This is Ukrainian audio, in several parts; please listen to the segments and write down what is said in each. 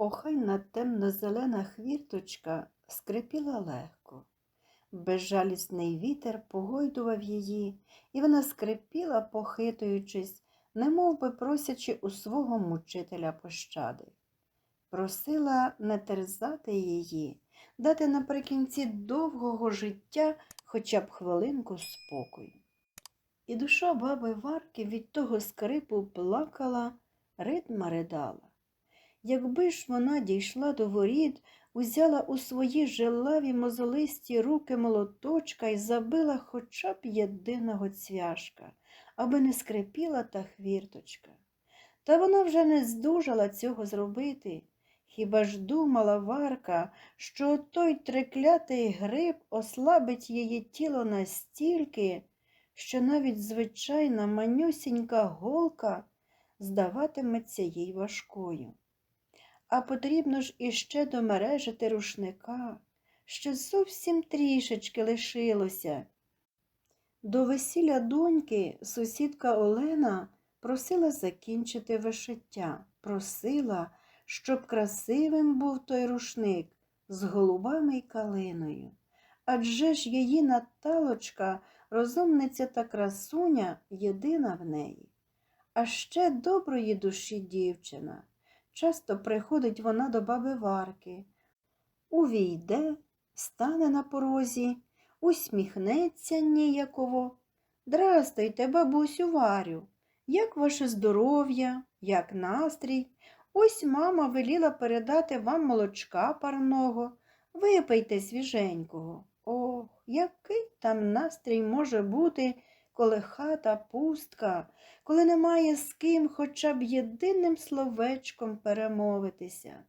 Охайна темно-зелена хвірточка скрипіла легко. Безжалісний вітер погойдував її, і вона скрипіла, похитуючись, немов би просячи у свого мучителя пощади. Просила не терзати її, дати наприкінці довгого життя хоча б хвилинку спокою. І душа баби Варки від того скрипу плакала, ритма ридала. Якби ж вона дійшла до воріт, узяла у свої жилаві мозолисті руки молоточка і забила хоча б єдиного цвяшка, аби не скрипіла та хвірточка. Та вона вже не здужала цього зробити. Хіба ж думала Варка, що той триклятий гриб ослабить її тіло настільки, що навіть звичайна манюсінька голка здаватиметься їй важкою. А потрібно ж іще домережити рушника, що зовсім трішечки лишилося. До весілля доньки сусідка Олена просила закінчити вишиття, просила, щоб красивим був той рушник з голубами й калиною. Адже ж її Наталочка, розумниця та красуня, єдина в неї. А ще доброї душі дівчина. Часто приходить вона до баби Варки, увійде, стане на порозі, усміхнеться ніяково. Здрастуйте, бабусю Варю, як ваше здоров'я, як настрій? Ось мама веліла передати вам молочка парного. Випийте свіженького. Ох, який там настрій може бути, коли хата пустка, коли немає з ким хоча б єдиним словечком перемовитися.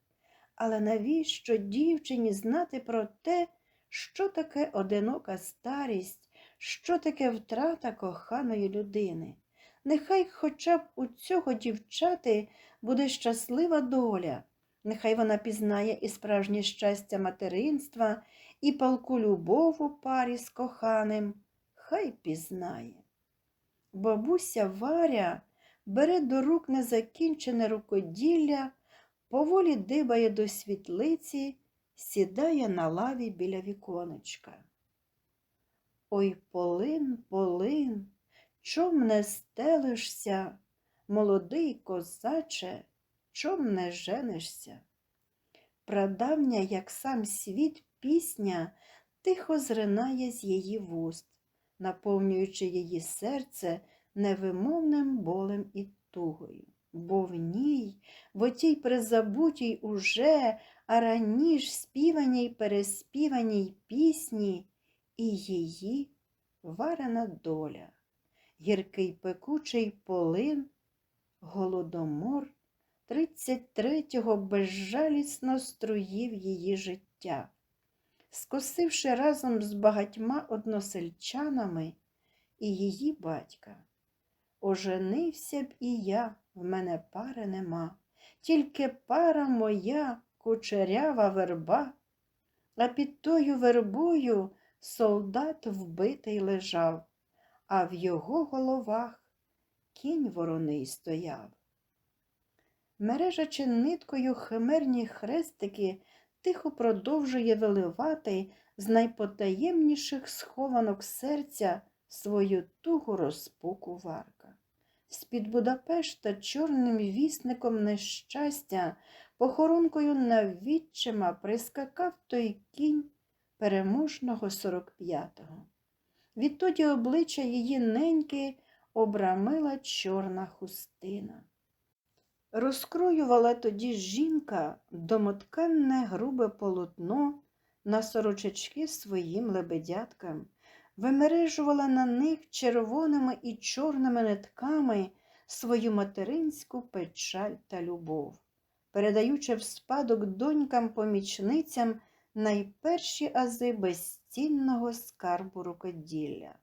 Але навіщо дівчині знати про те, що таке одинока старість, що таке втрата коханої людини? Нехай хоча б у цього дівчати буде щаслива доля, нехай вона пізнає і справжнє щастя материнства, і палку любов у парі з коханим, хай пізнає. Бабуся Варя бере до рук незакінчене рукоділля, поволі дибає до світлиці, сідає на лаві біля віконечка. Ой, полин, полин, чом не стелишся, молодий козаче, чом не женишся? Прадавня, як сам світ, пісня тихо зринає з її вуст наповнюючи її серце невимовним болем і тугою. Бо в ній, в отій призабутій уже, а раніш співаній переспіваній пісні, і її варена доля, гіркий пекучий полин, голодомор тридцять третього безжалісно струїв її життя скосивши разом з багатьма односельчанами і її батька. Оженився б і я, в мене пари нема, тільки пара моя кучерява верба, а під тою вербою солдат вбитий лежав, а в його головах кінь вороний стояв. Мережачи ниткою химерні хрестики тихо продовжує виливати з найпотаємніших схованок серця свою тугу розпуку варка. З-під Будапешта чорним вісником нещастя, похоронкою навідчима прискакав той кінь переможного сорок п'ятого. Відтоді обличчя її неньки обрамила чорна хустина. Розкроювала тоді жінка домотканне грубе полотно на сорочечки своїм лебедяткам, вимережувала на них червоними і чорними нитками свою материнську печаль та любов, передаючи в спадок донькам-помічницям найперші ази безцінного скарбу рукоділля.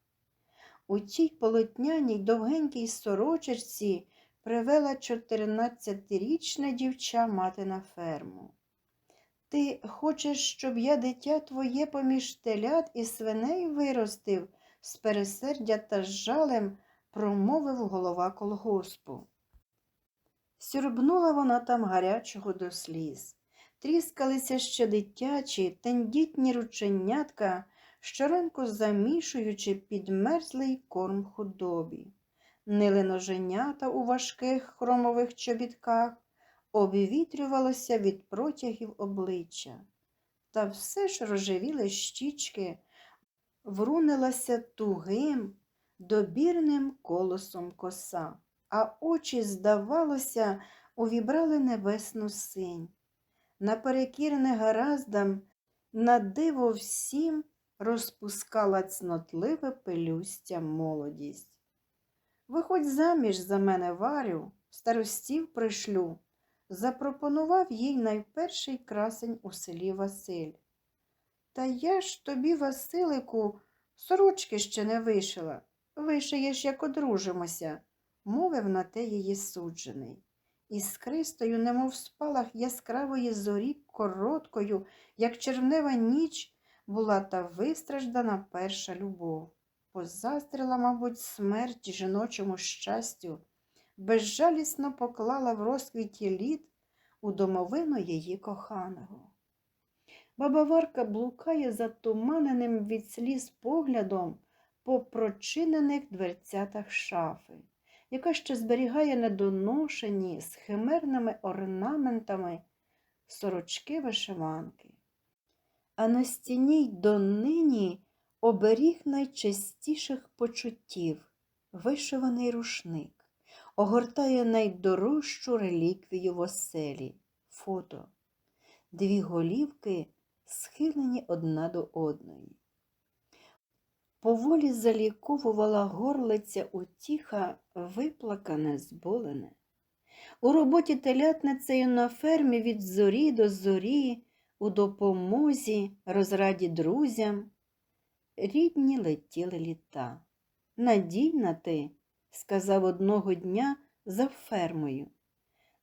У тій полотняній довгенькій сорочечці привела чотирнадцятирічна дівча мати на ферму. Ти хочеш, щоб я дитя твоє поміж телят і свиней виростив, з пересердя та з жалем промовив голова колгоспу. Сюрбнула вона там гарячого до сліз. тріскалися ще дитячі, тендітні рученятка, щоранку замішуючи підмерзлий корм худобі. Нили ноженята у важких хромових чобітках, обвітрювалося від протягів обличчя. Та все ж рожевіли щічки, врунилася тугим, добірним колосом коса, а очі, здавалося, увібрали небесну синь. Наперекір негараздам, на диво всім розпускала цнотливе пелюстя молодість. Виходь заміж за мене, Варю, старостів пришлю, запропонував їй найперший красень у селі Василь. Та я ж тобі, Василику, сорочки ще не вишила. Вишиєш, як одружимося, мовив на те її суджений. Іскристою, немов спалах яскравої зорі, короткою, як червнева ніч, була та вистраждана перша любов. Позаздрила, мабуть, смерть жіночому щастю, безжалісно поклала в розквіті літ у домовину її коханого. Баба Варка блукає затуманеним від сліз поглядом по прочинених дверцятах шафи, яка ще зберігає недоношені з химерними орнаментами сорочки вишиванки. А на стіні й донині оберіг найчастіших почуттів, вишиваний рушник, огортає найдорожчу реліквію в оселі фото, дві голівки схилені одна до одної. Поволі заліковувала горлиця утіха, виплакане, зболене. У роботі телятницею на фермі від зорі до зорі, у допомозі, розраді друзям. Рідні летіли літа. Надійна ти, сказав одного дня за фермою.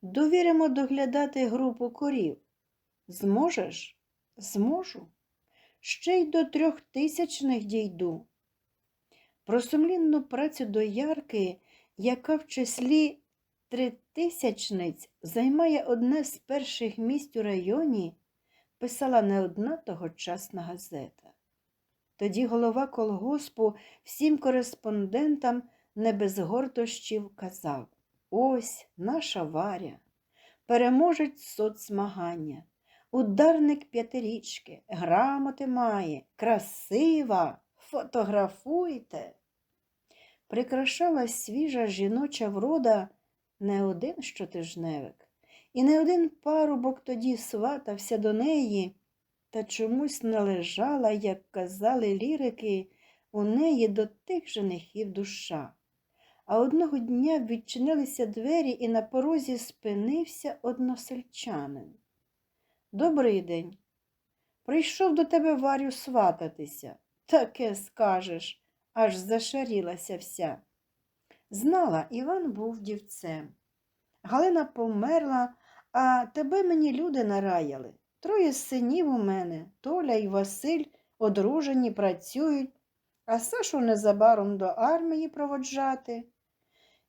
Довіримо доглядати групу корів. Зможеш? Зможу. Ще й до трьохтисячних дійду. Про сумлінну працю доярки, яка в числі тритисячниць займає одне з перших місць у районі, писала не одна тогочасна газета. Тоді голова колгоспу всім кореспондентам не без гордощів казав Ось наша Варя, переможець соцзмагання, ударник п'ятирічки, грамоти має, красива, фотографуйте. Прикрашала свіжа жіноча врода не один щотижневик, і не один парубок тоді сватався до неї, та чомусь належала, як казали лірики, у неї до тих женихів душа. А одного дня відчинилися двері, і на порозі спинився односельчанин. Добрий день. Прийшов до тебе Варю свататися. Таке скажеш, аж зашарілася вся. Знала, Іван був дівцем. Галина померла, а тебе мені люди нараяли. Троє синів у мене, Толя і Василь, одружені, працюють, а Сашу незабаром до армії проводжати.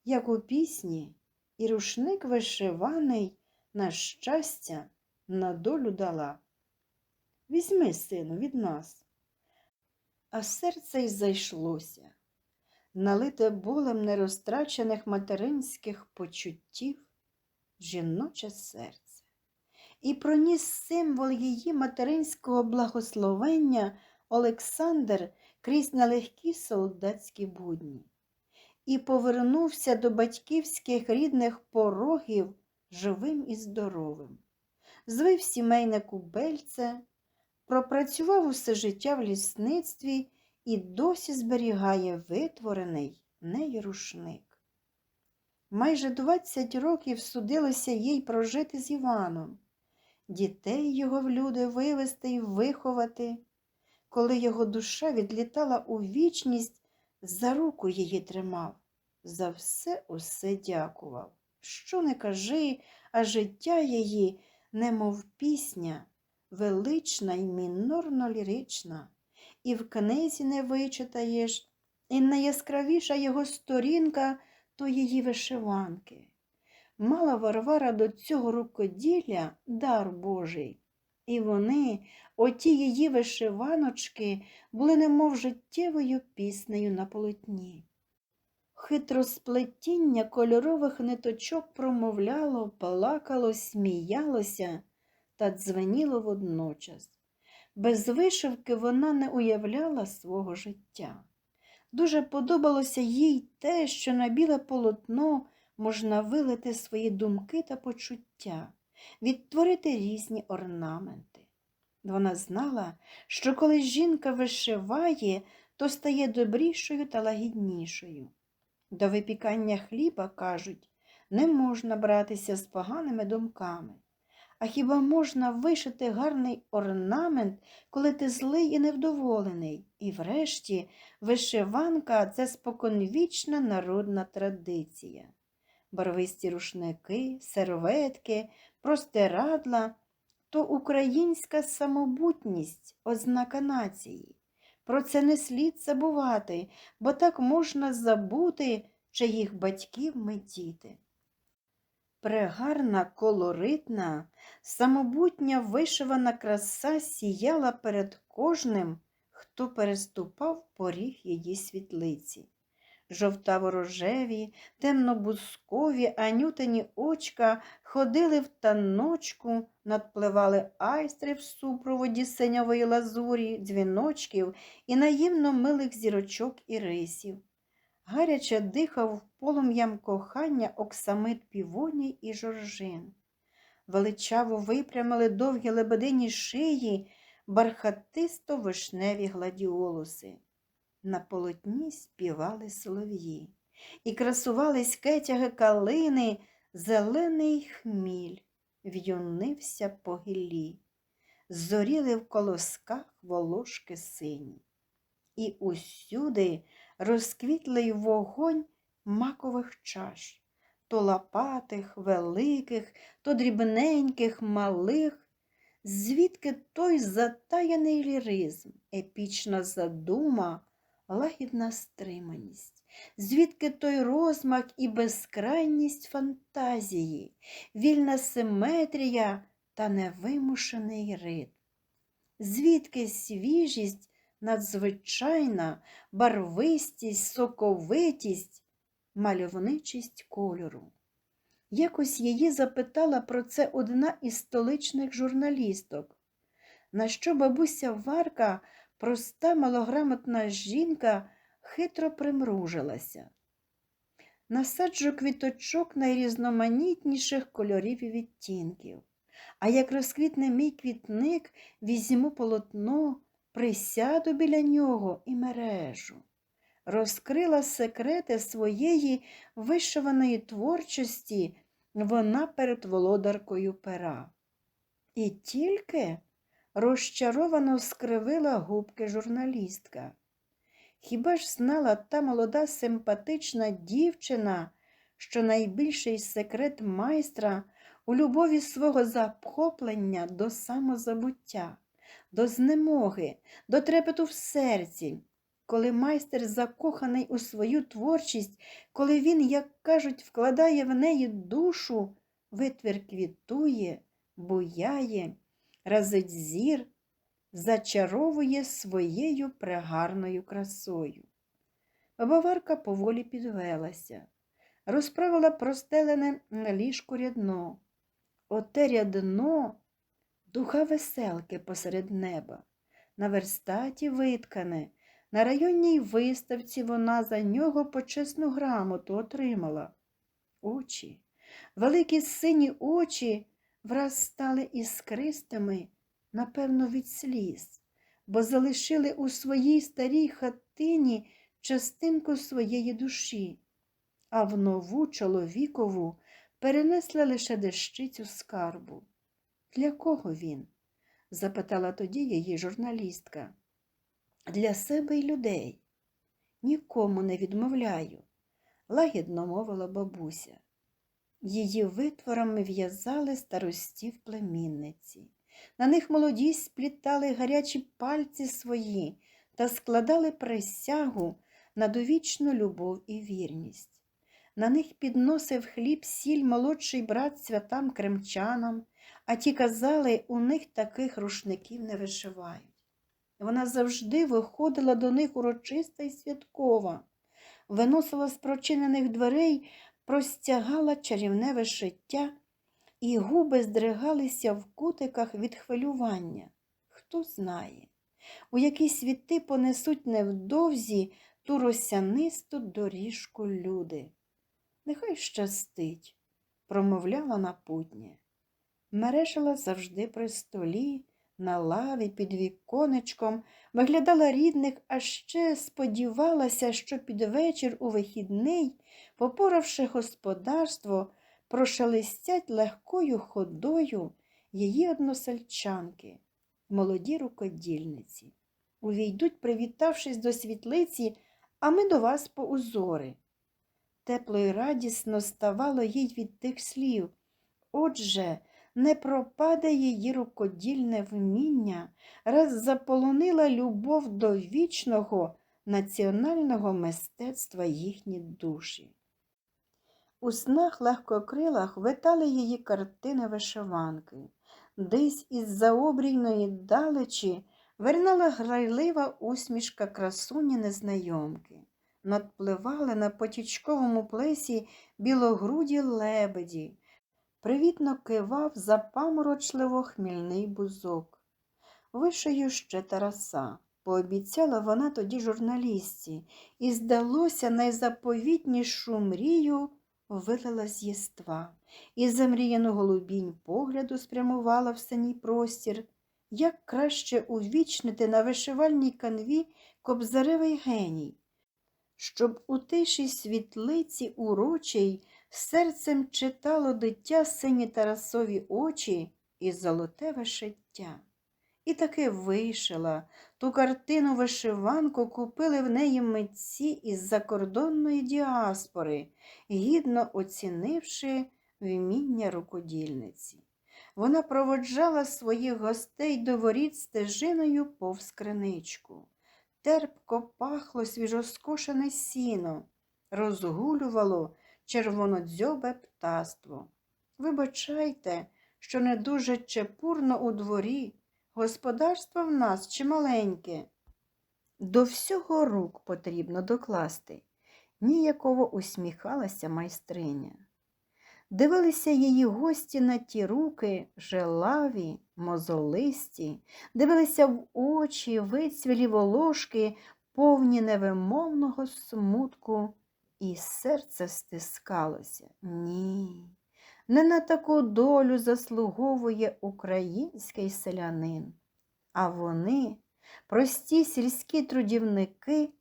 Як у пісні, і рушник вишиваний, на щастя, на долю дала. Візьми, сину, від нас. А серце й зайшлося, налите болем нерозтрачених материнських почуттів, жіноче серце, і проніс символ її материнського благословення Олександр крізь нелегкі солдатські будні, і повернувся до батьківських рідних порогів живим і здоровим, звив сімейне кубельце пропрацював усе життя в лісництві і досі зберігає витворений нею рушник. Майже двадцять років судилося їй прожити з Іваном, дітей його в люди вивести і виховати. Коли його душа відлітала у вічність, за руку її тримав, за все усе дякував. Що не кажи, а життя її, немов пісня, велична й мінорно лірична, і в книзі не вичитаєш, і найяскравіша його сторінка то її вишиванки. Мала Варвара до цього рукоділля дар Божий. І вони, оті її вишиваночки, були немов життєвою піснею на полотні. Хитросплетіння кольорових ниточок промовляло, плакало, сміялося та дзвеніло водночас. Без вишивки вона не уявляла свого життя. Дуже подобалося їй те, що на біле полотно можна вилити свої думки та почуття, відтворити різні орнаменти. Вона знала, що коли жінка вишиває, то стає добрішою та лагіднішою. До випікання хліба, кажуть, не можна братися з поганими думками. А хіба можна вишити гарний орнамент, коли ти злий і невдоволений? І врешті вишиванка це споконвічна народна традиція. Барвисті рушники, серветки, простирадла то українська самобутність, ознака нації. Про це не слід забувати, бо так можна забути, чиїх батьків ми діти. Прегарна, колоритна, самобутня вишивана краса сіяла перед кожним, хто переступав поріг її світлиці. Жовтаво-рожеві, темно-бускові, анютині очка ходили в таночку, надпливали айстри в супроводі синьової лазурі, дзвіночків і наївно милих зірочок і рисів. Гаряче дихав полум'ям кохання оксамит півоній і жоржин. Величаво випрямили довгі лебедині шиї, бархатисто вишневі гладіолуси. На полотні співали солов'ї, і красувались кетяги калини, зелений хміль в'юнився по гіллі, зоріли в колосках волошки сині. І усюди розквітлий вогонь макових чаш, то лопатих, великих, то дрібненьких, малих, звідки той затаяний ліризм, епічна задума, лагідна стриманість, звідки той розмах і безкрайність фантазії, вільна симетрія та невимушений ритм, звідки свіжість надзвичайна, барвистість, соковитість, мальовничість кольору. Якось її запитала про це одна із столичних журналісток, на що бабуся Варка, проста малограмотна жінка, хитро примружилася. Насаджу квіточок найрізноманітніших кольорів і відтінків, а як розквітне мій квітник, візьму полотно, присяду біля нього і мережу. Розкрила секрети своєї вишиваної творчості вона перед володаркою пера. І тільки розчаровано скривила губки журналістка. Хіба ж знала та молода симпатична дівчина, що найбільший секрет майстра у любові свого захоплення до самозабуття, до знемоги, до трепету в серці, коли майстер закоханий у свою творчість, коли він, як кажуть, вкладає в неї душу, витвір квітує, буяє, разить зір, зачаровує своєю прегарною красою. Баба Варка поволі підвелася, розправила простелене на ліжку рядно. Оте рядно духа веселки посеред неба, на верстаті виткане, на районній виставці вона за нього почесну грамоту отримала. Очі, великі сині очі враз стали іскристими, напевно, від сліз, бо залишили у своїй старій хатині частинку своєї душі, а в нову чоловікову перенесли лише дещицю скарбу. Для кого він? запитала тоді її журналістка. Для себе й людей. Нікому не відмовляю, лагідно мовила бабуся. Її витворами в'язали старостів племінниці. На них молоді сплітали гарячі пальці свої та складали присягу на довічну любов і вірність. На них підносив хліб сіль молодший брат святам кремчанам, а ті казали, у них таких рушників не вишивають. Вона завжди виходила до них урочиста і святкова, виносила з прочинених дверей, простягала чарівне вишиття, і губи здригалися в кутиках від хвилювання. Хто знає, у які світи понесуть невдовзі ту росянисту доріжку люди. Нехай щастить, промовляла напутнє. Мережила завжди при столі, на лаві під віконечком, виглядала рідних, а ще сподівалася, що під вечір у вихідний, попоравши господарство, прошелестять легкою ходою її односельчанки, молоді рукодільниці. Увійдуть, привітавшись до світлиці, а ми до вас по узори. Тепло й радісно ставало їй від тих слів. Отже, не пропаде її рукодільне вміння, раз заполонила любов до вічного національного мистецтва їхні душі. У снах легкокрилах витали її картини вишиванки. Десь із заобрійної далечі вернала грайлива усмішка красуні незнайомки. Надпливали на потічковому плесі білогруді лебеді, привітно кивав запаморочливо хмільний бузок. Вишию ще Тараса, пообіцяла вона тоді журналістці, і, здалося, найзаповітнішу мрію вилила з єства, і замріяну голубінь погляду спрямувала в синій простір, як краще увічнити на вишивальній канві кобзаревий геній, щоб у тишій світлиці урочій серцем читало дитя сині Тарасові очі і золоте вишиття. І таки вишила, ту картину вишиванку купили в неї митці із закордонної діаспори, гідно оцінивши вміння рукодільниці. Вона проводжала своїх гостей до воріт стежиною повз криничку. Терпко пахло свіжоскошене сіно, розгулювало червонодзьобе птаство. Вибачайте, що не дуже чепурно у дворі, господарство в нас чималеньке. До всього рук потрібно докласти, ніяково усміхалася майстриня. Дивилися її гості на ті руки, желаві, мозолисті, дивилися в очі, вицвілі волошки, повні невимовного смутку, і серце стискалося. Ні, не на таку долю заслуговує український селянин. А вони, прості сільські трудівники,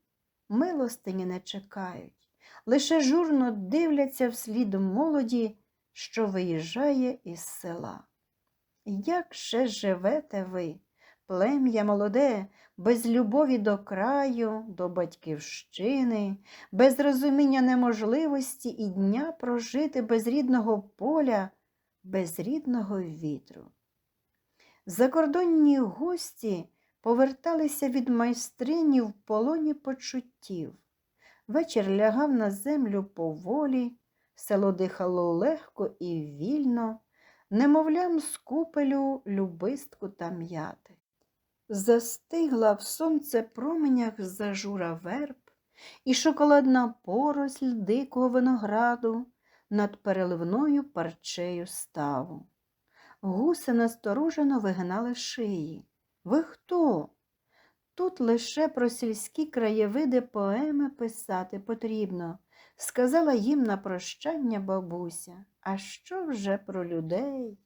милостині не чекають лише журно дивляться вслід молоді, що виїжджає із села. Як ще живете ви, плем'я молоде, без любові до краю, до батьківщини, без розуміння неможливості і дня прожити без рідного поля, без рідного вітру. Закордонні гості поверталися від майстрині в полоні почуттів. Вечір лягав на землю поволі, село дихало легко і вільно, немовлям з купелю любистку та м'яти. Застигла в сонце променях зажура верб і шоколадна поросль дикого винограду над переливною парчею ставу. Гуси насторожено вигинали шиї. Ви хто? Тут лише про сільські краєвиди поеми писати потрібно, сказала їм на прощання бабуся. А що вже про людей?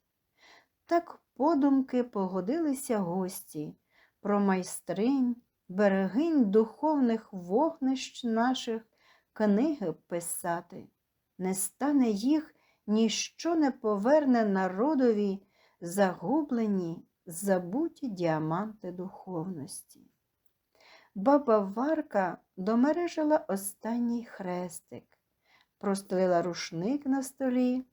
Так подумки погодилися гості про майстринь, берегинь духовних вогнищ наших книги писати. Не стане їх, ніщо не поверне народові загублені, забуті діаманти духовності. Баба Варка домережила останній хрестик, простелила рушник на столі,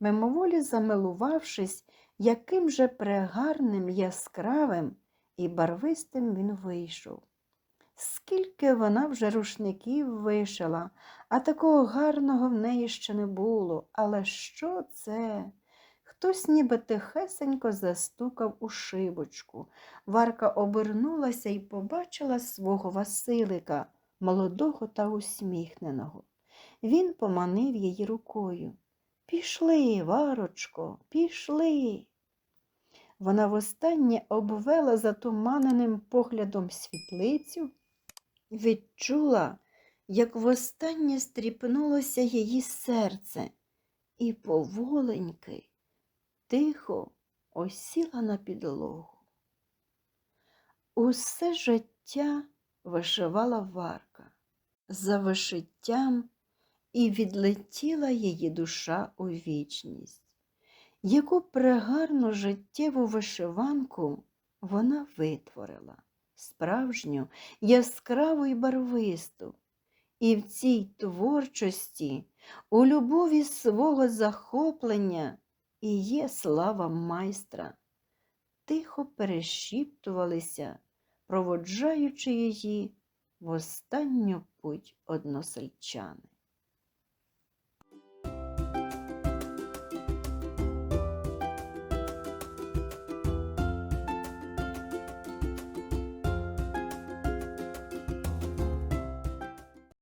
мимоволі замилувавшись, яким же прегарним, яскравим і барвистим він вийшов. Скільки вона вже рушників вишила, а такого гарного в неї ще не було. Але що це? Хтось ніби тихесенько застукав у шибочку. Варка обернулася і побачила свого Василика, молодого та усміхненого. Він поманив її рукою. Пішли, Варочко, пішли. Вона востаннє обвела затуманеним поглядом світлицю, відчула, як востаннє стріпнулося її серце, і поволеньки, тихо осіла на підлогу. Усе життя вишивала варка. За вишиттям і відлетіла її душа у вічність. Яку прегарну життєву вишиванку вона витворила, справжню, яскраву й барвисту. І в цій творчості, у любові свого захоплення і є слава майстра. Тихо перешіптувалися, проводжаючи її в останню путь односельчани.